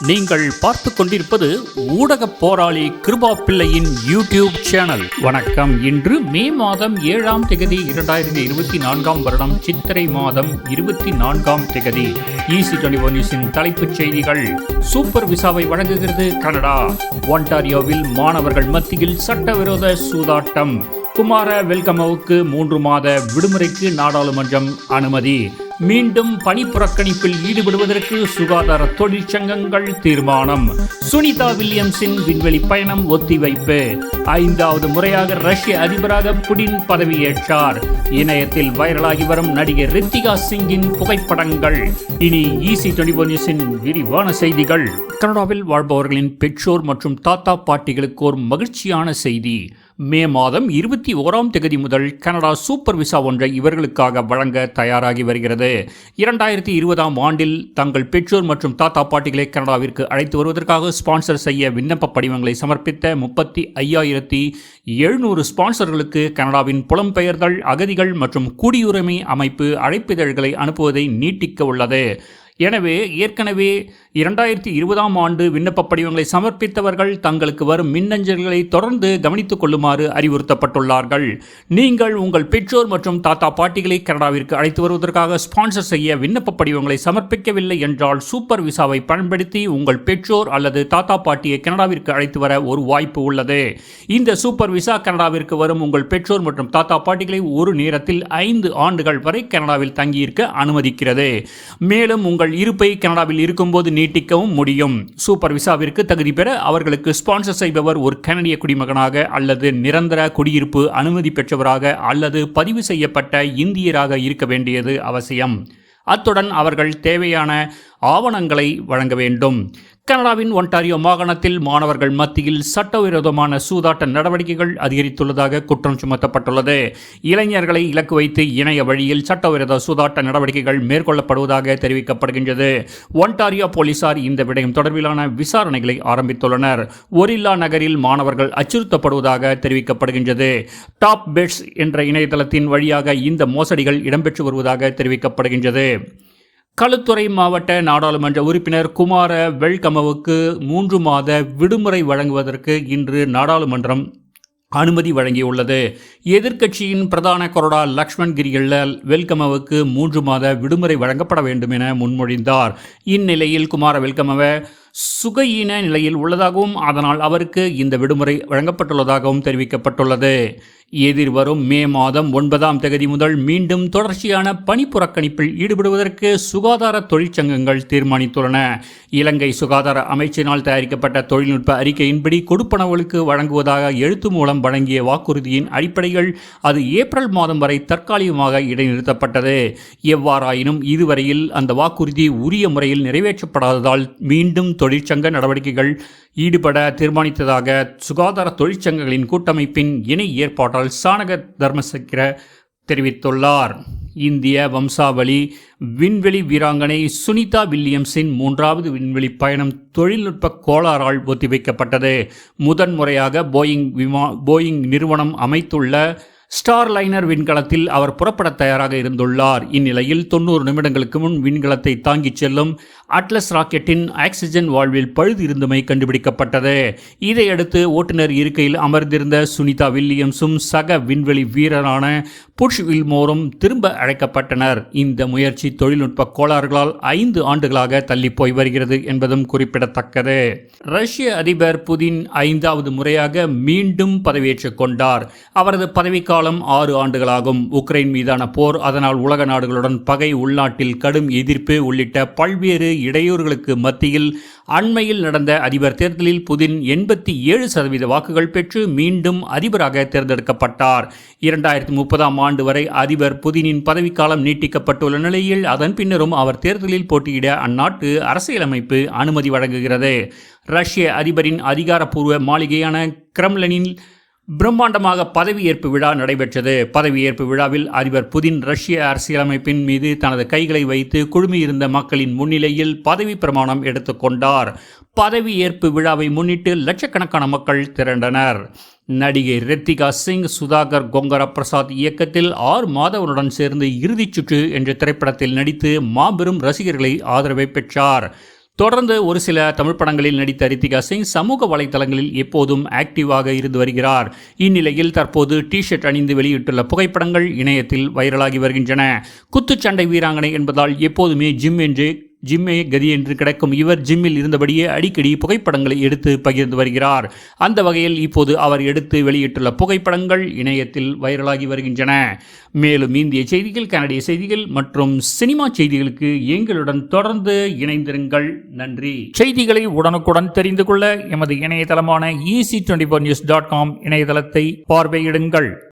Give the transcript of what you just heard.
நீங்கள் பார்த்து கொண்டிருப்பது ஊடக போராளி கிருபா பிள்ளையின் யூடியூப் சேனல். வணக்கம். இன்று மே மாதம் ஏழாம் திகதி இரண்டாயிரத்தி இருபத்தி நான்காம் வருடம் சித்திரை மாதம் இருபத்தி நான்காம் திகதி ஈசி டுவெண்டி நியூஸின் தலைப்புச் செய்திகள். சூப்பர் விசாவை வழங்குகிறது கனடா. ஒன்டாரியோவில் மாணவர்கள் மத்தியில் சட்டவிரோத சூதாட்டம். குமார வெல்கமவுக்கு மூன்று மாத விடுமுறைக்கு நாடாளுமன்றம் அனுமதி. மீண்டும் பணி புறக்கணிப்பில் ஈடுபடுவதற்கு சுகாதார தொழிற்சங்கங்கள் தீர்மானம். சுனிதா வில்லியம்ஸின் விண்வெளி பயணம் ஒத்திவைப்பு. ஐந்தாவது முறையாக ரஷ்ய அதிபராக புடின் பதவியேற்றார். இணையத்தில் வைரலாகி வரும் நடிகர் ரித்திகா சிங்கின் புகைப்படங்கள். இனி ஈசி டுவெண்டி நியூஸின் விரிவான செய்திகள். கனடாவில் வாழ்பவர்களின் பெற்றோர் மற்றும் தாத்தா பாட்டிகளுக்கு ஒரு மகிழ்ச்சியான செய்தி. மே மாதம் இருபத்தி ஓராம் தேதி முதல் கனடா சூப்பர் விசா ஒன்றை இவர்களுக்காக வழங்க தயாராகி வருகிறது. இரண்டாயிரத்தி இருபதாம் ஆண்டில் தங்கள் பெற்றோர் மற்றும் தாத்தா பாட்டிகளை கனடாவிற்கு அழைத்து வருவதற்காக ஸ்பான்சர் செய்ய விண்ணப்ப படிவங்களை சமர்ப்பித்த முப்பத்தி ஐயாயிரத்தி எழுநூறு ஸ்பான்சர்களுக்கு கனடாவின் புலம்பெயர்தல் அகதிகள் மற்றும் குடியுரிமை அமைப்பு அழைப்பிதழ்களை அனுப்புவதை நீட்டிக்க உள்ளது. எனவே ஏற்கனவே இரண்டாயிரத்தி இருபதாம் ஆண்டு விண்ணப்ப படிவங்களை சமர்ப்பித்தவர்கள் தங்களுக்கு வரும் மின்னஞ்சல்களை தொடர்ந்து கவனித்துக் கொள்ளுமாறு அறிவுறுத்தப்பட்டுள்ளார்கள். நீங்கள் உங்கள் பெற்றோர் மற்றும் தாத்தா பாட்டிகளை கனடாவிற்கு அழைத்து வருவதற்காக ஸ்பான்சர் செய்ய விண்ணப்ப படிவங்களை சமர்ப்பிக்கவில்லை என்றால் சூப்பர் விசாவை பயன்படுத்தி உங்கள் பெற்றோர் அல்லது தாத்தா பாட்டியை கனடாவிற்கு அழைத்து வர ஒரு வாய்ப்பு உள்ளது. இந்த சூப்பர் விசா கனடாவிற்கு வரும் உங்கள் பெற்றோர் மற்றும் தாத்தா பாட்டிகளை ஒரு நேரத்தில் ஐந்து ஆண்டுகள் வரை கனடாவில் தங்கியிருக்க அனுமதிக்கிறது. மேலும் உங்கள் இருப்பை கனடாவில் இருக்கும்போது நீட்டிக்கவும் முடியும். சூப்பர் விசாவிற்கு தகுதி பெற அவர்களுக்கு ஸ்பான்சர் செய்பவர் ஒரு கனடிய குடிமகனாக அல்லது நிரந்தர குடியிருப்பு அனுமதி பெற்றவராக அல்லது பதிவு செய்யப்பட்ட இந்தியராக இருக்க வேண்டியது அவசியம். அத்துடன் அவர்கள் தேவையான ஆவணங்களை வழங்க வேண்டும். கனடாவின் ஒன்டாரியோ மாகாணத்தில் மாணவர்கள் மத்தியில் சட்டவிரோதமான சூதாட்ட நடவடிக்கைகள் அதிகரித்துள்ளதாக குற்றம் சுமத்தப்பட்டுள்ளது. இளைஞர்களை இலக்கு வைத்து இணைய வழியில் சட்டவிரோத சூதாட்ட நடவடிக்கைகள் மேற்கொள்ளப்படுவதாக தெரிவிக்கப்படுகின்றது. ஒன்டாரியோ போலீசார் இந்த விடயம் தொடர்பிலான விசாரணைகளை ஆரம்பித்துள்ளனர். ஒரில்லா நகரில் மாணவர்கள் அச்சுறுத்தப்படுவதாக தெரிவிக்கப்படுகின்றது. டாப் பெட்ஸ் என்ற இணையதளத்தின் வழியாக இந்த மோசடிகள் இடம்பெற்று வருவதாக தெரிவிக்கப்படுகின்றது. களுத்துறை மாவட்ட நாடாளுமன்ற உறுப்பினர் குமார வெல்கமவுக்கு மூன்று மாத விடுமுறை வழங்குவதற்கு இன்று நாடாளுமன்றம் அனுமதி வழங்கியுள்ளது. எதிர்க்கட்சியின் பிரதான கொறடா லக்ஷ்மண் கிரிகல்லால் வெல்கமவுக்கு மூன்று மாத விடுமுறை வழங்கப்பட வேண்டும் என முன்மொழிந்தார். இந்நிலையில் குமார வெல்கமவ சுகையீன நிலையில் உள்ளதாகவும் அதனால் அவருக்கு இந்த விடுமுறை வழங்கப்பட்டுள்ளதாகவும் தெரிவிக்கப்பட்டுள்ளது. எதிர்வரும் மே மாதம் ஒன்பதாம் தேதி முதல் மீண்டும் தொடர்ச்சியான பணி புறக்கணிப்பில் ஈடுபடுவதற்கு சுகாதார தொழிற்சங்கங்கள் தீர்மானித்துள்ளன. இலங்கை சுகாதார அமைச்சினால் தயாரிக்கப்பட்ட தொழில்நுட்ப அறிக்கையின்படி கொடுப்பனவுகளுக்கு வழங்குவதாக எழுத்து மூலம் வழங்கிய வாக்குறுதியின் அடிப்படையில் அது ஏப்ரல் மாதம் வரை தற்காலிகமாக இடைநிறுத்தப்பட்டது. எவ்வாறாயினும் இதுவரையில் அந்த வாக்குறுதி உரிய முறையில் நிறைவேற்றப்படாததால் மீண்டும் தொழிற்சங்க நடவடிக்கைகள் ஈடுபட தீர்மானித்ததாக சுகாதார தொழிற்சங்கங்களின் கூட்டமைப்பின் இணை ஏற்பாட்டால் சானக தர்மசக்கிர தெரிவித்துள்ளார். இந்திய வம்சாவளி விண்வெளி வீராங்கனை சுனிதா வில்லியம்ஸின் மூன்றாவது விண்வெளி பயணம் தொழில்நுட்ப கோளாறால் ஒத்திவைக்கப்பட்டது. முதன்முறையாக போயிங் விமா போயிங் நிறுவனம் அமைத்துள்ள ஸ்டார் லைனர் விண்கலத்தில் அவர் புறப்பட தயாராக இருந்துள்ளார். இந்நிலையில் தொண்ணூறு நிமிடங்களுக்கு முன் விண்கலத்தை தாங்கிச் செல்லும் அட்லஸ் ராக்கெட்டின் ஆக்சிஜன் வாழ்வில் பழுது இருந்தமை கண்டுபிடிக்கப்பட்டது. இதையடுத்து ஓட்டுநர் இருக்கையில் அமர்ந்திருந்த சுனிதா வில்லியம்ஸும் சக விண்வெளி வீரரான புஷ் வில்மோரும் திரும்ப அழைக்கப்பட்டனர். இந்த முயற்சி தொழில்நுட்ப கோளாறுகளால் ஐந்து ஆண்டுகளாக தள்ளி போய் வருகிறது என்பதும் குறிப்பிடத்தக்கது. ரஷ்ய அதிபர் புதின் ஐந்தாவது முறையாக மீண்டும் பதவியேற்றுக் கொண்டார். அவரது பதவிக்காலம் ஆறு ஆண்டுகளாகும். உக்ரைன் மீதான போர் அதனால் உலக நாடுகளுடன் பகை உள்நாட்டில் கடும் எதிர்ப்பு உள்ளிட்ட பல்வேறு இடையூறுகளுக்கு மத்தியில் அண்மையில் நடந்த அதிபர் தேர்தலில் புதின் எண்பத்தி ஏழு சதவீத வாக்குகள் பெற்று மீண்டும் அதிபராக தேர்ந்தெடுக்கப்பட்டார். இரண்டாயிரத்தி முப்பதாம் ஆண்டு வரை அதிபர் புதினின் பதவிக்காலம் நீட்டிக்கப்பட்டுள்ள நிலையில் அதன் பின்னரும் அவர் தேர்தலில் போட்டியிட அந்நாட்டு அரசியலமைப்பு அனுமதி வழங்குகிறது. ரஷ்ய அதிபரின் அதிகாரப்பூர்வ மாளிகையான கிரம்லனில் பிரம்மாண்டமாக பதவியேற்பு விழா நடைபெற்றது. பதவியேற்பு விழாவில் அதிபர் புதின் ரஷ்ய அரசியலமைப்பின் மீது தனது கைகளை வைத்து குழுமியிருந்த மக்களின் முன்னிலையில் பதவி பிரமாணம் எடுத்துக்கொண்டார் பதவியேற்பு விழாவை முன்னிட்டு லட்சக்கணக்கான மக்கள் திரண்டனர். நடிகை ரித்திகா சிங் சுதாகர் கொங்கர பிரசாத் இயக்கத்தில் ஆர் மாதவனுடன் சேர்ந்து இறுதிச் சுற்று என்ற திரைப்படத்தில் நடித்து மாபெரும் ரசிகர்களை ஆதரவை பெற்றார். தொடர்ந்து ஒரு சில தமிழ் படங்களில் நடித்த ரித்திகா சிங் சமூக வலைதளங்களில் எப்போதும் ஆக்டிவாக இருந்து வருகிறார். இந்நிலையில் தற்போது டி ஷர்ட் அணிந்து வெளியிட்டுள்ள புகைப்படங்கள் இணையத்தில் வைரலாகி வருகின்றன. குத்துச்சண்டை வீராங்கனை என்பதால் எப்போதுமே ஜிம் என்று ஜிம்மே கதி என்று கிடக்கும் இவர் ஜிம்மில் இருந்தபடியே அடிக்கடி புகைப்படங்களை எடுத்து பகிர்ந்து வருகிறார். அந்த வகையில் இப்போது அவர் எடுத்து வெளியிட்டுள்ள புகைப்படங்கள் இணையத்தில் வைரலாகி வருகின்றன. மேலும் இந்திய செய்திகள் கனடிய செய்திகள் மற்றும் சினிமா செய்திகளுக்கு எங்களுடன் தொடர்ந்து இணைந்திருங்கள். நன்றி. செய்திகளை உடனுக்குடன் தெரிந்து கொள்ள எமது இணையதளமான EC twenty four news dot com இணையதளத்தை பார்வையிடுங்கள்.